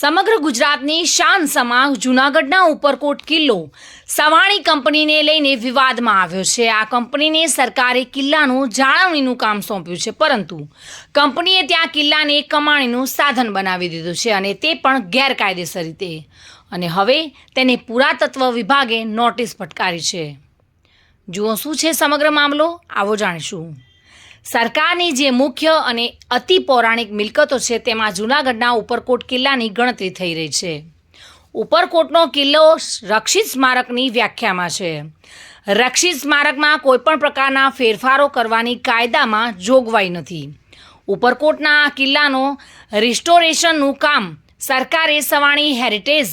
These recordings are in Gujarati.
સમગ્ર ગુજરાતની શાન સમા જૂનાગઢના ઉપરકોટ કિલ્લો સવાણી કંપનીને લઈને વિવાદમાં આવ્યો છે. આ કંપનીને સરકારે કિલ્લાનું જાળવણીનું કામ સોંપ્યું છે, પરંતુ કંપનીએ ત્યાં કિલ્લાને કમાણીનું સાધન બનાવી દીધું છે અને તે પણ ગેરકાયદેસર રીતે. અને હવે તેને પુરાતત્વ વિભાગે નોટિસ ફટકારી છે. જુઓ શું છે સમગ્ર મામલો, આવો જાણીશું. સરકારની જે મુખ્ય અને અતિ પૌરાણિક મિલકતો છે, તેમાં જૂનાગઢના ઉપરકોટ કિલ્લાની ગણતરી થઈ રહી છે. ઉપરકોટનો કિલ્લો રક્ષિત સ્મારકની વ્યાખ્યામાં છે. રક્ષિત સ્મારકમાં કોઈપણ પ્રકારના ફેરફારો કરવાની કાયદામાં જોગવાઈ નથી. ઉપરકોટના આ કિલ્લાનો રિસ્ટોરેશનનું કામ સરકારે સવાણી હેરિટેજ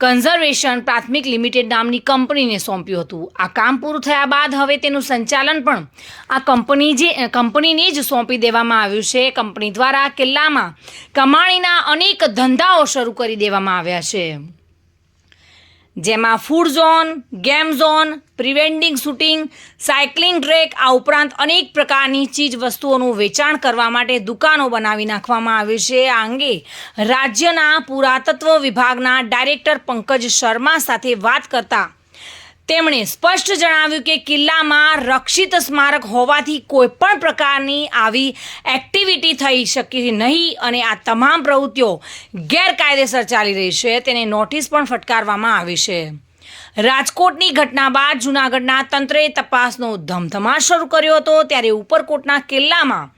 કન્ઝર્વેશન પ્રાથમિક લિમિટેડ નામની કંપનીને સોંપ્યું હતું. આ કામ પૂરું થયા બાદ હવે તેનું સંચાલન પણ આ કંપની જે, કંપનીને જ સોંપી દેવામાં આવ્યું છે. કંપની દ્વારા કિલ્લામાં કમાણીના અનેક ધંધાઓ શરૂ કરી દેવામાં આવ્યા છે. જેમાં food zone game zone પ્રિવેન્ડિંગ shooting cycling track આ ઉપરાંત અનેક પ્રકારની ચીજ વસ્તુઓનું વેચાણ કરવા માટે દુકાનો બનાવી નાખવામાં આવી છે. આ અંગે રાજ્યના પુરાતત્વ વિભાગના ડાયરેક્ટર પંકજ શર્મા સાથે વાત કરતા તેમણે સ્પષ્ટ જણાવ્યું કે કિલ્લામાં રક્ષિત સ્મારક હોવાથી કોઈપણ પ્રકારની આવી એક્ટિવિટી થઈ શકી નહીં અને આ તમામ પ્રવૃત્તિઓ ગેરકાયદેસર ચાલી રહી છે. તેને નોટિસ પણ ફટકારવામાં આવી છે. રાજકોટની ઘટના બાદ જૂનાગઢના તંત્રે તપાસનો ધમધમાટ શરૂ કર્યો હતો. ત્યારે ઉપરકોટના કિલ્લામાં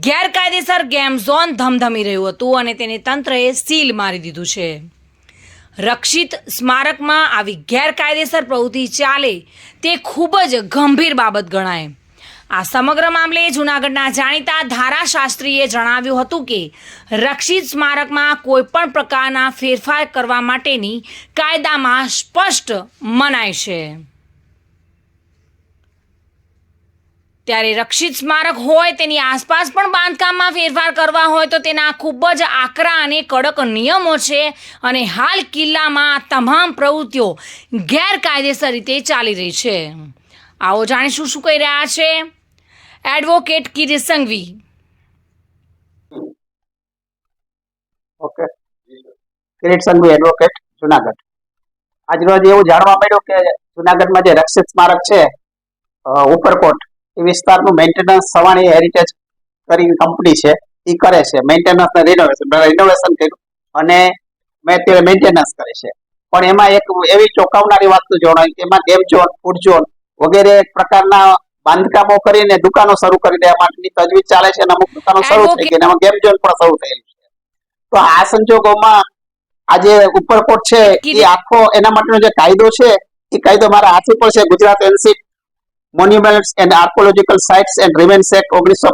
ગેરકાયદેસર ગેમ ઝોન ધમધમી રહ્યું હતું અને તેને તંત્રએ સીલ મારી દીધું છે. રક્ષિત સ્મારકમાં આવી ગેરકાયદેસર પ્રવૃત્તિ ચાલે તે ખૂબ જ ગંભીર બાબત ગણાય. આ સમગ્ર મામલે જૂનાગઢના જાણીતા ધારાશાસ્ત્રીએ જણાવ્યું હતું કે, રક્ષિત સ્મારકમાં કોઈપણ પ્રકારના ફેરફાર કરવા માટેની કાયદામાં સ્પષ્ટ મનાય છે. ત્યારે રક્ષિત સ્મારક હોય, તેની આસપાસ પણ બાંધકામમાં ફેરફાર કરવા હોય, તો તેના ખૂબ જ આકરા અને કડક નિયમો છે. અને હાલ કિલ્લામાં તમામ પ્રવૃત્તિઓ ગેરકાયદેસર રીતે ચાલી રહી છે. આવો જાણીશું શું કહી રહ્યા છે એડવોકેટ કિરીટ ઓકે. સંઘવી, એડવોકેટ, જુનાગઢ. આજરોજ એવું જાણવા મળ્યું કે જુનાગઢમાં જે રક્ષિત સ્મારક છે ઉપરકોટ એ વિસ્તારનું મેન્ટેનન્સ સવાણી હેરિટેજ કરીને કંપની છે. એ કરે છે. મેન્ટેનન્સ ને રિનોવેશન રિનોવેશન કર્યું અને મેં તે મેન્ટેનન્સ કરે છે. પણ એમાં એક એવી ચોંકાવનારી વાત જણાવી કે એમાં ગેમ ઝોન ફૂડ ઝોન વગેરે પ્રકારના બાંધકામો કરીને દુકાનો શરૂ કરી દેવા માટેની તજવીજ ચાલે છે અને અમુક દુકાનો શરૂ થઈ ગઈ એમાં ગેમ ઝોન પણ શરૂ થયેલું છે. તો આ સંજોગોમાં આ જે ઉપરકોટ છે એ આખો એના માટેનો જે કાયદો છે એ કાયદો મારા હાથ ઉપર છે. Gujarat ancient monuments and archaeological sites and remains act ઓગણીસો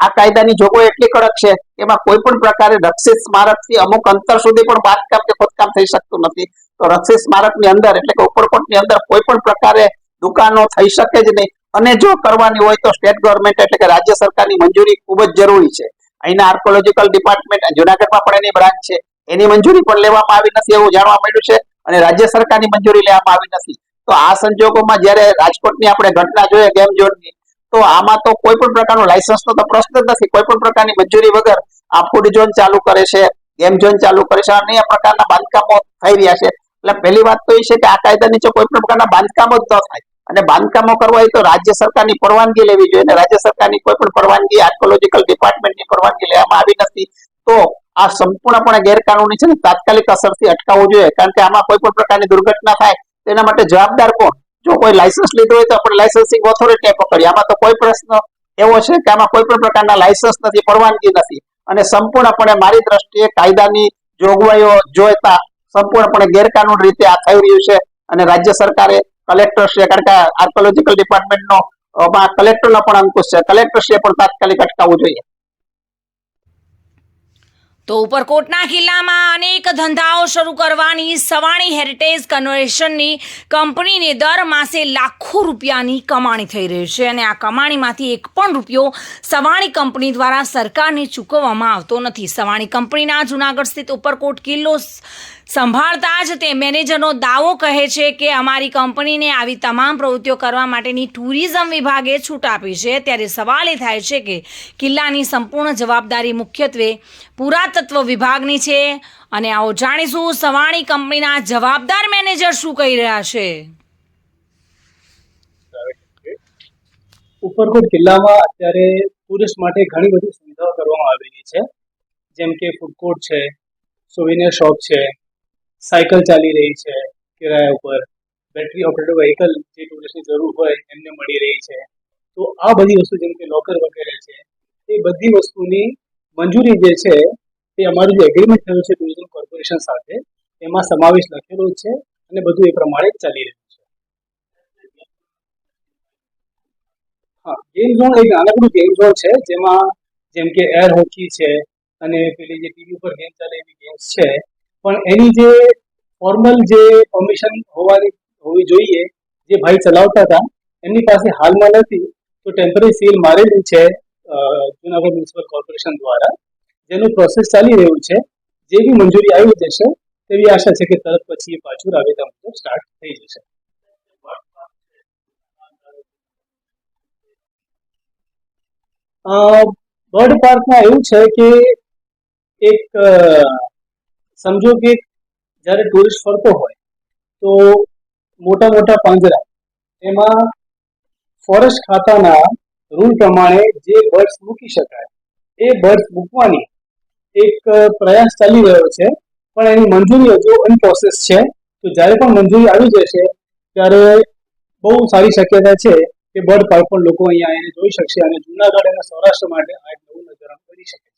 આ કાયદાની જોગવાઈ એટલી કડક છે એમાં કોઈ પણ પ્રકારે રક્ષિત સ્મારકથી અમુક અંતર સુધી પણ બાંધકામ કે ખોદકામ થઈ શકતું નથી. તો રક્ષિત સ્મારકની અંદર એટલે કે ઉપરકોટની અંદર કોઈ પણ પ્રકારે દુકાનો થઈ શકે જ નહીં. અને જો કરવાની હોય તો સ્ટેટ ગવર્મેન્ટ એટલે કે રાજ્ય સરકારની મંજૂરી ખૂબ જ જરૂરી છે. અહીંના આર્કોલોજીકલ ડિપાર્ટમેન્ટ જુનાગઢમાં પણ એની બ્રાન્ચ છે. એની મંજૂરી પણ લેવામાં આવી નથી એવું જાણવા મળ્યું છે અને રાજ્ય સરકારની મંજૂરી લેવામાં આવી નથી. તો આ સંજોગોમાં જ્યારે રાજકોટની આપણે ઘટના જોઈએ, ગેમ ઝોનની તો આમાં તો કોઈ પણ પ્રકારનો લાયસન્સનો તો પ્રશ્ન જ નથી. કોઈ પણ પ્રકારની મંજૂરી વગર આ ફૂડ ઝોન ચાલુ કરે છે ગેમ ઝોન ચાલુ કરે છે, અને પ્રકારના બાંધકામો થઈ રહ્યા છે. એટલે પહેલી વાત તો એ છે કે આ કાયદા નીચે કોઈ પણ પ્રકારના બાંધકામો જ ન થાય. અને બાંધકામો કરવા હોય તો રાજ્ય સરકારની પરવાનગી લેવી જોઈએ, અને રાજ્ય સરકારની કોઈ પણ પરવાનગી આર્કોલોજીકલ ડિપાર્ટમેન્ટની પરવાનગી લેવામાં આવી નથી. તો આ સંપૂર્ણપણે ગેરકાનૂની છે ને તાત્કાલિક અસરથી અટકાવવું જોઈએ, કારણ કે આમાં કોઈ પણ પ્રકારની દુર્ઘટના થાય તેના માટે જવાબદાર કોણ? જો કોઈ લાયસન્સ લીધું હોય તો આપણે લાયસન્સિંગ ઓથોરિટીએ પકડીએ. આમાં તો કોઈ પ્રશ્ન એવો છે કે આમાં કોઈ પણ પ્રકારના લાયસન્સ નથી, પરવાનગી નથી. અને સંપૂર્ણપણે મારી દ્રષ્ટિએ કાયદાની જોગવાઈઓ જોતા સંપૂર્ણપણે ગેરકાનૂન રીતે આ થઈ રહ્યું છે. અને રાજ્ય સરકારે કલેક્ટરશ્રીએ, કારણ કે આર્કોલોજીકલ ડિપાર્ટમેન્ટનો કલેક્ટરનો પણ અંકુશ છે. કલેક્ટરશ્રીએ પણ તાત્કાલિક અટકાવવું જોઈએ. તો ઉપરકોટના કિલ્લામાં અનેક ધંધાઓ શરૂ કરવાની સવાણી હેરિટેજ કન્વેશનની કંપનીને દર માસે લાખો રૂપિયાની કમાણી થઈ રહી છે અને આ કમાણીમાંથી એક પણ રૂપિયો સવાણી કંપની દ્વારા સરકારને ચૂકવવામાં આવતો નથી. સવાણી કંપનીના જૂનાગઢ સ્થિત ઉપરકોટ કિલ્લો સંભાળતા જ તે મેનેજરનો દાવો કહે છે કે અમારી કંપનીને આવી તમામ પ્રવૃત્તિઓ કરવા માટેની ટુરિઝમ વિભાગે છૂટ આપી છે. ત્યારે સવાલ એ થાય છે કે કિલ્લાની સંપૂર્ણ જવાબદારી મુખ્યત્વે પુરાતત્વ વિભાગની છે. અને આવો જાણીશું, સવાણી કંપનીના જવાબદાર મેનેજર શું કહી રહ્યા છે? ઉપરકોટ કિલ્લામાં અત્યારે ટુરિસ્ટ માટે ઘણી બધી સુવિધાઓ કરવામાં આવેલી છે. જેમ કે ફૂડ કોર્ટ છે સોવિનિયર શોપ છે સાયકલ ચાલી રહી છે કિરાયા ઉપર. બેટરી ઓપરેટેડ વ્હીકલ જે ટુરિસ્ટની જરૂર હોય એમને મળી રહી છે. તો આ બધી વસ્તુ જેમ કે લોકર વગેરે છે, એ બધી વસ્તુની મંજૂરી જે છે, એ અમારું જે એગ્રીમેન્ટ થયું છે ટુરિઝમ કોર્પોરેશન સાથે, એમાં સમાવેશ લખેલો છે અને બધું એ પ્રમાણે ચાલી રહ્યું છે. હા ગેમ ઝોન એક નાનકડું ગેમ ઝોન છે, જેમાં જેમ કે એર હોકી છે અને પેલી જે ટીવી ઉપર ગેમ ચાલે એવી ગેમ્સ છે પણ એની જે ફોર્મલ જે પરમિશન હોવાની, હોવી જોઈએ, જે ભાઈ ચલાવતા હતા, એમની પાસે હાલમાં નથી. તો ટેમ્પરરી સીલ મારેલી છે જુનાગઢ મ્યુનિસિપલ કોર્પોરેશન દ્વારા. જેનું પ્રોસેસ ચાલી રહ્યું છે. જે બી મંજૂરી આવી જશે, તેવી આશા છે કે તરત પછી પાછું રાબેતા મુજબ સ્ટાર્ટ થઈ જશે. બર્ડ પાર્કમાં એવું છે કે એક સમજો કે જ્યારે ટુરિસ્ટ ફરતો હોય તો મોટા મોટા પાંજરા એમાં ફોરેસ્ટ ખાતાના રૂલ પ્રમાણે જે બર્ડ્સ મૂકી શકાય, એ બર્ડ્સ મૂકવાની એક પ્રયાસ ચાલી રહ્યો છે. પણ એની મંજૂરી હજુ અનપ્રોસેસ છે. તો જ્યારે પણ મંજૂરી આવી જશે, ત્યારે બહુ સારી શક્યતા છે કે બર્ડ પાર્ક પણ લોકો અહીંયા એને જોઈ શકશે અને જુનાગઢ અને સૌરાષ્ટ્ર માટે આ એક નવું નજરાણું કરી શકે.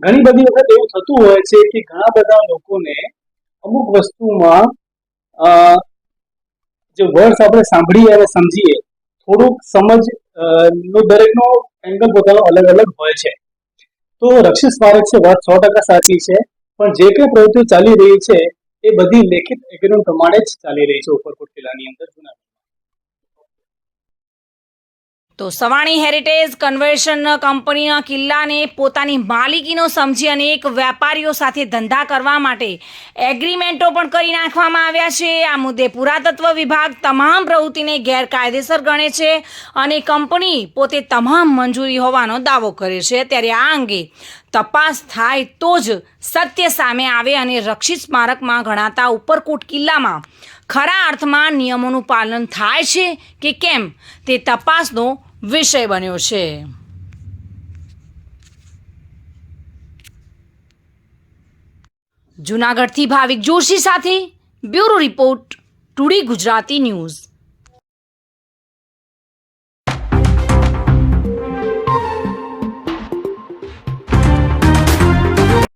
ઘણી બધી વખત એવું થતું હોય છે કે ઘણા બધા લોકોને અમુક વસ્તુમાં જે વર્ડ્સ આપણે સાંભળીએ અને સમજીએ, થોડુંક સમજ નો દરેકનો એંગલ પોતાનો અલગ અલગ હોય છે. તો રક્ષિત સ્મારક છે, વાત સો ટકા સાચી છે, પણ જે કંઈ પ્રવૃત્તિઓ ચાલી રહી છે, એ બધી લેખિત એગ્રીમેન્ટ પ્રમાણે જ ચાલી રહી છે, ઉપરકોટ કિલ્લાની અંદર જુનાગઢ તો સવાણી હેરિટેજ કન્વેશન કંપનીના કિલ્લાને પોતાની માલિકીનો સમજી અનેક વેપારીઓ સાથે ધંધા કરવા માટે એગ્રીમેન્ટો પણ કરી નાખવામાં આવ્યા છે. આ મુદ્દે પુરાતત્વ વિભાગ તમામ પ્રવૃત્તિને ગેરકાયદેસર ગણે છે અને કંપની પોતે તમામ મંજૂરી હોવાનો દાવો કરે છે. ત્યારે આ અંગે તપાસ થાય તો જ સત્ય સામે આવે અને રક્ષિત સ્મારકમાં ગણાતા ઉપરકોટ કિલ્લામાં ખરા અર્થમાં નિયમોનું પાલન થાય છે કે કેમ? તે તપાસનો વિષય બન્યો છે. જુનાગઢથી ભાવિક જોશી સાથે bureau report two D Gujarati news.